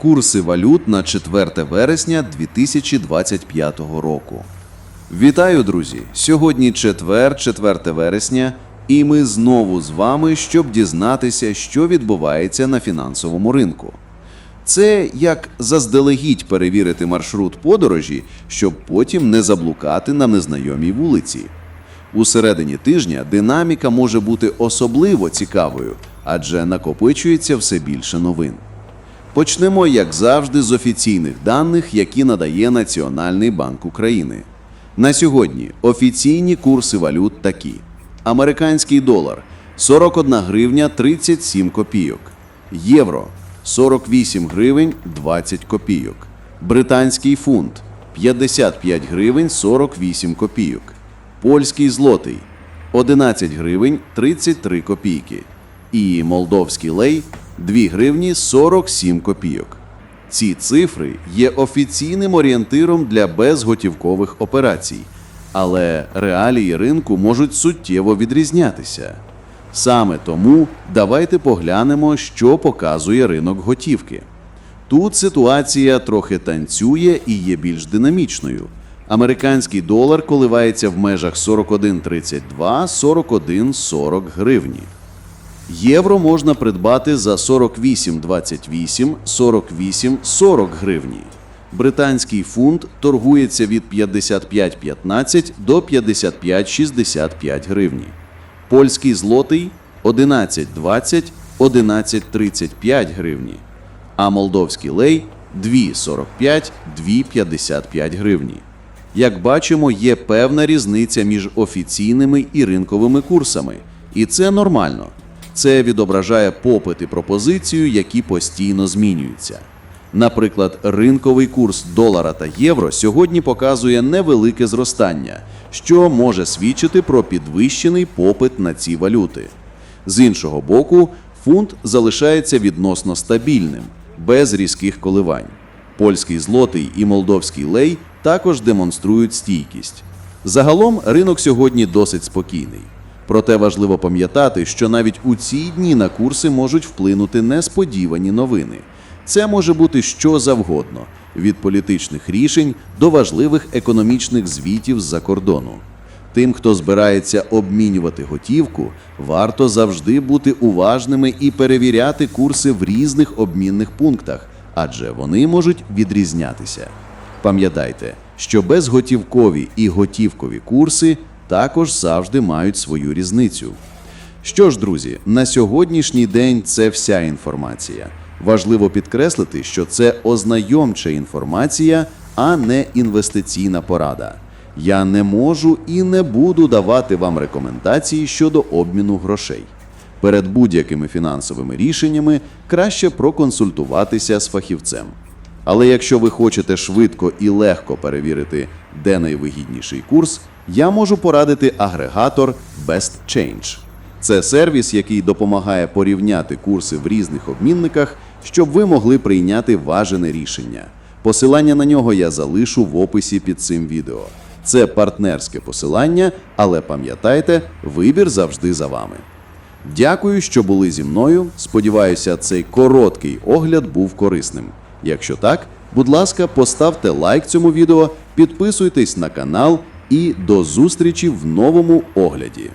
Курси валют на 4 вересня 2025 року. Вітаю, друзі! Сьогодні четвер, 4 вересня, і ми знову з вами, щоб дізнатися, що відбувається на фінансовому ринку. Це як заздалегідь перевірити маршрут подорожі, щоб потім не заблукати на незнайомій вулиці. У середині тижня динаміка може бути особливо цікавою, адже накопичується все більше новин. Почнемо, як завжди, з офіційних даних, які надає Національний банк України. На сьогодні офіційні курси валют такі: американський долар 41 гривня 37 копійок, євро 48 гривень 20 копійок, британський фунт 55 гривень 48 копійок, польський злотий 11 гривень 33 копійки. І молдовський лей 2 гривні 47 копійок. Ці цифри є офіційним орієнтиром для безготівкових операцій, але реалії ринку можуть суттєво відрізнятися. Саме тому давайте поглянемо, що показує ринок готівки. Тут ситуація трохи танцює і є більш динамічною. Американський долар коливається в межах 41,32-41,40 гривні. Євро можна придбати за 48,28, 48,40 гривні. Британський фунт торгується від 55,15 до 55,65 гривні. Польський злотий 11,20, 11,35 гривні. А молдовський лей 2,45, 2,55 гривні. Як бачимо, є певна різниця між офіційними і ринковими курсами, і це нормально. Це відображає попит і пропозицію, які постійно змінюються. Наприклад, ринковий курс долара та євро сьогодні показує невелике зростання, що може свідчити про підвищений попит на ці валюти. З іншого боку, фунт залишається відносно стабільним, без різких коливань. Польський злотий і молдовський лей також демонструють стійкість. Загалом ринок сьогодні досить спокійний. Проте важливо пам'ятати, що навіть у ці дні на курси можуть вплинути несподівані новини. Це може бути що завгодно від політичних рішень до важливих економічних звітів з-за кордону. Тим, хто збирається обмінювати готівку, варто завжди бути уважними і перевіряти курси в різних обмінних пунктах, адже вони можуть відрізнятися. Пам'ятайте, що безготівкові і готівкові курси також завжди мають свою різницю. Що ж, друзі, на сьогоднішній день це вся інформація. Важливо підкреслити, що це ознайомча інформація, а не інвестиційна порада. Я не можу і не буду давати вам рекомендації щодо обміну грошей. Перед будь-якими фінансовими рішеннями краще проконсультуватися з фахівцем. Але якщо ви хочете швидко і легко перевірити, де найвигідніший курс, я можу порадити агрегатор Best Change. Це сервіс, який допомагає порівняти курси в різних обмінниках, щоб ви могли прийняти важене рішення. Посилання на нього я залишу в описі під цим відео. Це партнерське посилання, але пам'ятайте, вибір завжди за вами. Дякую, що були зі мною. Сподіваюся, цей короткий огляд був корисним. Якщо так, будь ласка, поставте лайк цьому відео, підписуйтесь на канал і до зустрічі в новому огляді.